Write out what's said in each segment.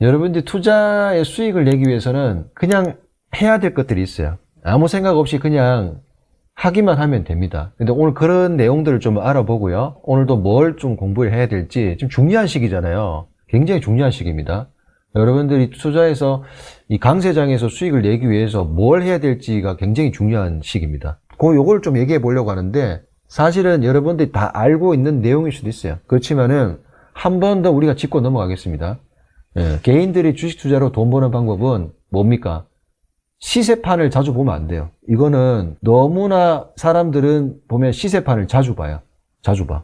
여러분들이 투자의 수익을 내기 위해서는 그냥 해야 될 것들이 있어요. 아무 생각 없이 그냥 하기만 하면 됩니다. 근데 오늘 그런 내용들을 좀 알아보고요. 오늘도 뭘 좀 공부를 해야 될지 좀 중요한 시기잖아요. 굉장히 중요한 시기입니다. 여러분들이 투자해서 이 강세장에서 수익을 내기 위해서 뭘 해야 될지가 굉장히 중요한 시기입니다. 그 요걸 좀 얘기해 보려고 하는데 사실은 여러분들이 다 알고 있는 내용일 수도 있어요. 그렇지만은 한 번 더 우리가 짚고 넘어가겠습니다. 예, 개인들이 주식 투자로 돈 버는 방법은 뭡니까? 시세판을 자주 보면 안 돼요. 이거는 너무나 사람들은 보면 시세판을 자주 봐요. 자주 봐.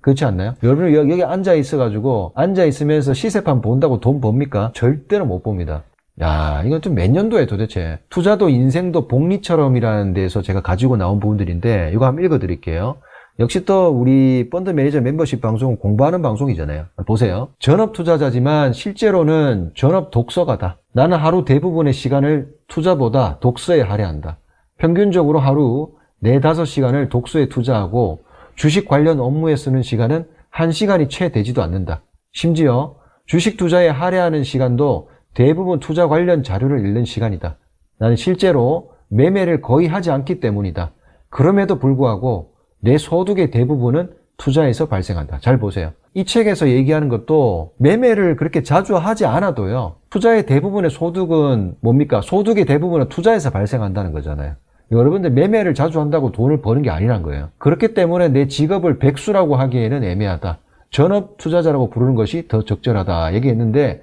그렇지 않나요? 여러분 여기, 여기 앉아 있어가지고 앉아 있으면서 시세판 본다고 돈 법니까? 절대로 못 봅니다. 야, 이건 좀 몇 년도에 도대체 투자도 인생도 복리처럼이라는 데서 제가 가지고 나온 부분들인데 이거 한번 읽어드릴게요. 역시 또 우리 펀드 매니저 멤버십 방송은 공부하는 방송이잖아요. 보세요. 전업 투자자지만 실제로는 전업 독서가다. 나는 하루 대부분의 시간을 투자보다 독서에 할애한다. 평균적으로 하루 4, 5시간을 독서에 투자하고 주식 관련 업무에 쓰는 시간은 1시간이 채 되지도 않는다. 심지어 주식 투자에 할애하는 시간도 대부분 투자 관련 자료를 읽는 시간이다. 나는 실제로 매매를 거의 하지 않기 때문이다. 그럼에도 불구하고 내 소득의 대부분은 투자에서 발생한다. 잘 보세요. 이 책에서 얘기하는 것도 매매를 그렇게 자주 하지 않아도요. 투자의 대부분의 소득은 뭡니까? 소득의 대부분은 투자에서 발생한다는 거잖아요. 여러분들 매매를 자주 한다고 돈을 버는 게 아니란 거예요. 그렇기 때문에 내 직업을 백수라고 하기에는 애매하다. 전업 투자자라고 부르는 것이 더 적절하다. 얘기했는데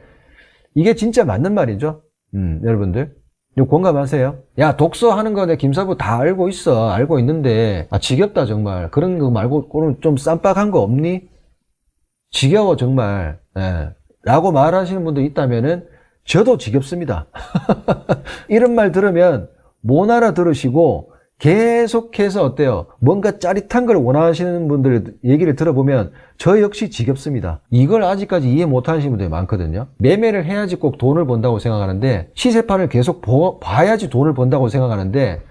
이게 진짜 맞는 말이죠. 음, 여러분들. 공감하세요? 야, 독서하는 거 내 김사부 다 알고 있어. 알고 있는데, 아, 지겹다, 정말. 그런 거 말고, 오늘 좀 쌈박한 거 없니? 지겨워, 정말. 예. 라고 말하시는 분도 있다면은, 저도 지겹습니다. 이런 말 들으면, 못 알아들으시고, 계속해서 어때요? 뭔가 짜릿한 걸 원하시는 분들 얘기를 들어보면 저 역시 지겹습니다. 이걸 아직까지 이해 못 하시는 분들이 많거든요. 매매를 해야지 꼭 돈을 번다고 생각하는데 시세판을 계속 보, 봐야지 돈을 번다고 생각하는데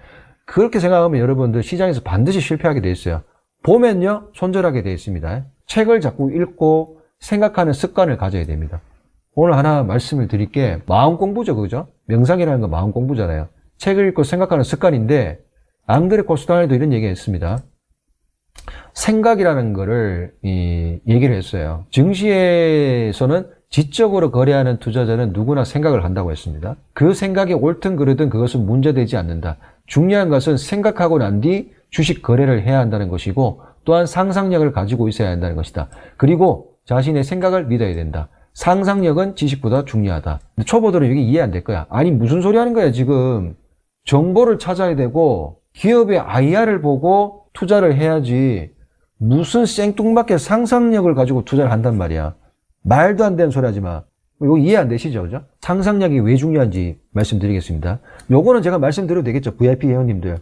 그렇게 생각하면 여러분들 시장에서 반드시 실패하게 돼 있어요. 보면요 손절하게 돼 있습니다. 책을 자꾸 읽고 생각하는 습관을 가져야 됩니다. 오늘 하나 말씀을 드릴 게 마음 공부죠, 그죠? 명상이라는 건 마음 공부잖아요. 책을 읽고 생각하는 습관인데 앙드레 코스타네도 이런 얘기 했습니다. 생각이라는 거를 이, 얘기를 했어요. 증시에서는 지적으로 거래하는 투자자는 누구나 생각을 한다고 했습니다. 그 생각이 옳든 그르든 그것은 문제되지 않는다. 중요한 것은 생각하고 난 뒤 주식 거래를 해야 한다는 것이고 또한 상상력을 가지고 있어야 한다는 것이다. 그리고 자신의 생각을 믿어야 된다. 상상력은 지식보다 중요하다. 초보들은 이게 이해 안 될 거야. 아니 무슨 소리 하는 거야 지금. 정보를 찾아야 되고 기업의 IR을 보고 투자를 해야지 무슨 생뚱맞게 상상력을 가지고 투자를 한단 말이야. 말도 안 되는 소리 하지 마. 이거 이해 안 되시죠? 그죠? 상상력이 왜 중요한지 말씀드리겠습니다. 요거는 제가 말씀드려도 되겠죠? VIP 회원님들.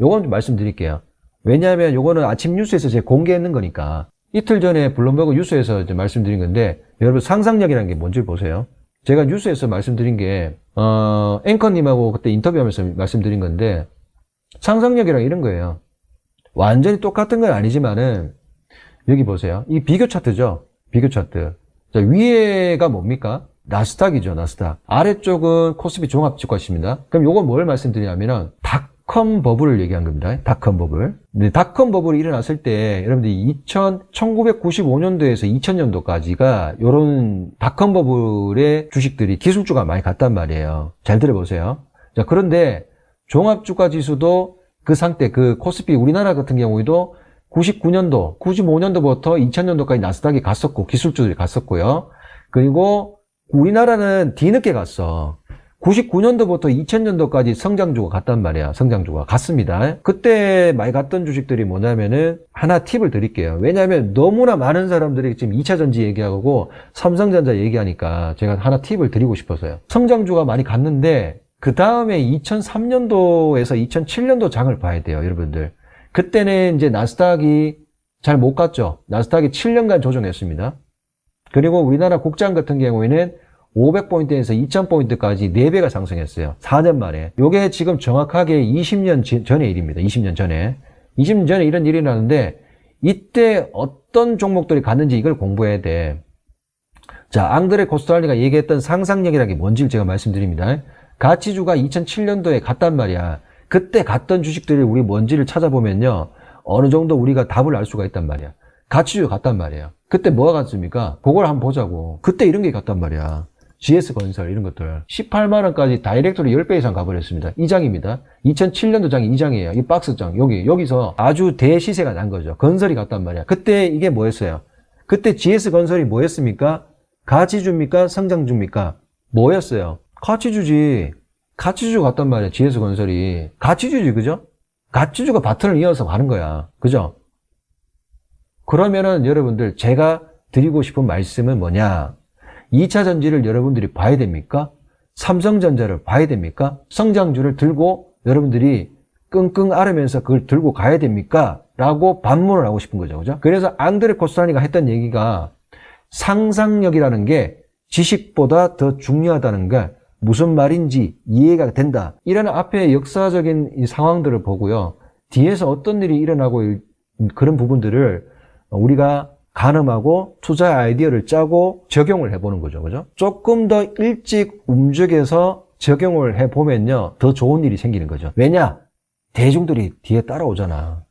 요건 좀 말씀드릴게요. 왜냐하면 요거는 아침 뉴스에서 제가 공개했는 거니까. 이틀 전에 블룸버그 뉴스에서 말씀드린 건데, 여러분 상상력이라는 게 뭔지 보세요. 제가 뉴스에서 말씀드린 게, 어, 앵커님하고 그때 인터뷰하면서 말씀드린 건데, 상상력이랑 이런 거예요. 완전히 똑같은 건 아니지만은 여기 보세요. 이 비교 차트죠. 비교 차트. 자, 위에가 뭡니까? 나스닥이죠, 나스닥. 아래쪽은 코스피 종합주가입니다. 그럼 요건 뭘 말씀드리냐면은 닷컴 버블을 얘기한 겁니다. 닷컴 버블. 근데 닷컴 버블이 일어났을 때 여러분들이 2000, 1995년도에서 2000년도까지가 요런 닷컴 버블의 주식들이 기술주가 많이 갔단 말이에요. 잘 들어보세요. 자, 그런데 종합주가 지수도 그 상태, 그 코스피 우리나라 같은 경우에도 99년도, 95년도부터 2000년도까지 나스닥이 갔었고, 기술주들이 갔었고요. 그리고 우리나라는 뒤늦게 갔어. 99년도부터 2000년도까지 성장주가 갔단 말이야. 성장주가 갔습니다. 그때 많이 갔던 주식들이 뭐냐면은 하나 팁을 드릴게요. 왜냐하면 너무나 많은 사람들이 지금 2차전지 얘기하고 삼성전자 얘기하니까 제가 하나 팁을 드리고 싶어서요. 성장주가 많이 갔는데 그 다음에 2003년도에서 2007년도 장을 봐야 돼요, 여러분들. 그때는 이제 나스닥이 잘 못 갔죠. 나스닥이 7년간 조정했습니다. 그리고 우리나라 국장 같은 경우에는 500포인트에서 2000포인트까지 4배가 상승했어요. 4년 만에. 요게 지금 정확하게 20년 전의 일입니다. 20년 전에. 20년 전에 이런 일이 나는데 이때 어떤 종목들이 갔는지 이걸 공부해야 돼. 자, 앙드레 코스탈리가 얘기했던 상상력이라는 게 뭔지를 제가 말씀드립니다. 가치주가 2007년도에 갔단 말이야. 그때 갔던 주식들이 우리 뭔지를 찾아보면요. 어느 정도 우리가 답을 알 수가 있단 말이야. 가치주 갔단 말이에요. 그때 뭐가 갔습니까? 그걸 한번 보자고. 그때 이런 게 갔단 말이야. GS건설 이런 것들. 18만원까지 다이렉트로 10배 이상 가버렸습니다. 이 장입니다. 2007년도 장이 이 장이에요. 이 박스장. 여기, 여기서 아주 대시세가 난 거죠. 건설이 갔단 말이야. 그때 이게 뭐였어요? 그때 GS건설이 뭐였습니까? 가치주입니까? 성장주입니까? 뭐였어요? 가치주지. 가치주 갔단 말이야. GS건설이. 가치주지, 그죠? 가치주가 바톤을 이어서 가는 거야. 그죠? 그러면은 여러분들 제가 드리고 싶은 말씀은 뭐냐? 2차 전지를 여러분들이 봐야 됩니까? 삼성전자를 봐야 됩니까? 성장주를 들고 여러분들이 끙끙 앓으면서 그걸 들고 가야 됩니까? 라고 반문을 하고 싶은 거죠. 그죠? 그래서 앙드레 코스타니가 했던 얘기가 상상력이라는 게 지식보다 더 중요하다는 게 무슨 말인지 이해가 된다. 이런 앞에 역사적인 이 상황들을 보고요. 뒤에서 어떤 일이 일어나고 일- 그런 부분들을 우리가 가늠하고 투자 아이디어를 짜고 적용을 해보는 거죠. 그죠? 조금 더 일찍 움직여서 적용을 해보면요. 더 좋은 일이 생기는 거죠. 왜냐? 대중들이 뒤에 따라오잖아.